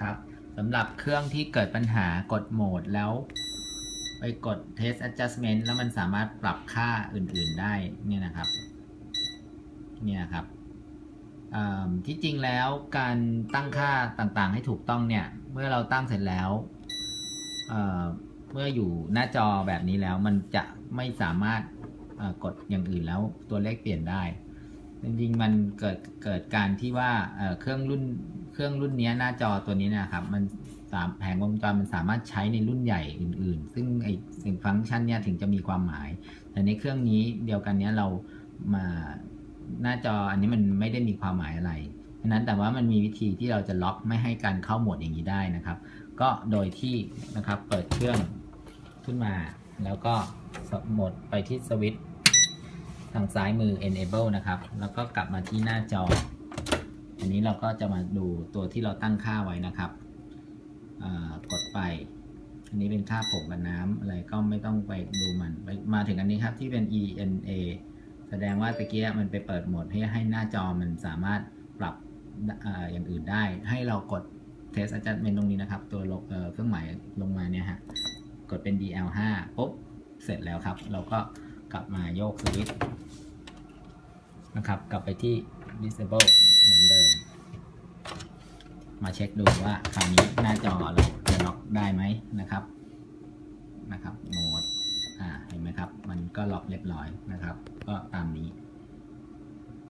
นะครับสำหรับเครื่องที่เกิดปัญหากดโหมดแล้ว ไปกด test adjustment แล้วมันสามารถปรับค่าอื่นๆได้เนี่ยนะครับเนี่ยครับที่จริงแล้วการตั้งค่าต่างๆ ให้ถูกต้องเนี่ย เมื่อเราตั้งเสร็จแล้วเเมื่ออยู่หน้าจอแบบนี้แล้วมันจะไม่สามารถกดอย่างอื่นแล้วตัวเลขเปลี่ยนได้ จริงๆมันเกิดเกิดการที่ว่าเเครื่องรุ่น รื่องรุ่นนี้หน้าจอตัวนี้นะครับ มันสามแผงวงจรมันสามารถใช้ในรุ่นใหญ่อื่น ๆ ซึ่งไอสิ่งฟังก์ชันเนี้ยถึงจะมีความหมาย แต่ในเครื่องนี้เดียวกันเนี้ยเรามาหน้าจออันนี้มันไม่ได้มีความหมายอะไรฉะนั้นแต่ว่ามันมีวิธีที่เราจะล็อกไม่ให้การเข้าโหมดอย่างนี้ได้นะครับ ก็โดยที่นะครับเปิดเครื่องขึ้นมา แล้วก็โหมดไปที่สวิตช์ทางซ้ายมือ enable นะครับ แล้วก็กลับมาที่หน้าจอ อันนี้เราก็จะมาดูตัวที่เราตั้งค่าไว้นะครับกดไป อันนี้เป็นค่าผงกับน้ำอะไรก็ไม่ต้องไปดูมันมาถึงอันนี้ครับที่เป็น ENA แสดงว่าตะเกียมันไปเปิดโหมดให้ให้หน้าจอมันสามารถปรับออย่างอื่นได้ ให้เรากด test adjustment ตรงนี้นะครับ ตัวเเครื่องหมายลงมาเนี่ยฮะ กดเป็น DL5 ปุ๊บ เสร็จแล้วครับ เราก็กลับมาโยกสวิตช์นะครับ กลับไปที่ disable เหมือนเดิม มาเช็คดูว่าคราวนี้หน้าจอเราจะล็อกได้ไหมนะครับนะครับโหมดอ่าเห็นไหมครับ มันก็ล็อกเรียบร้อยนะครับ ก็ตามนี้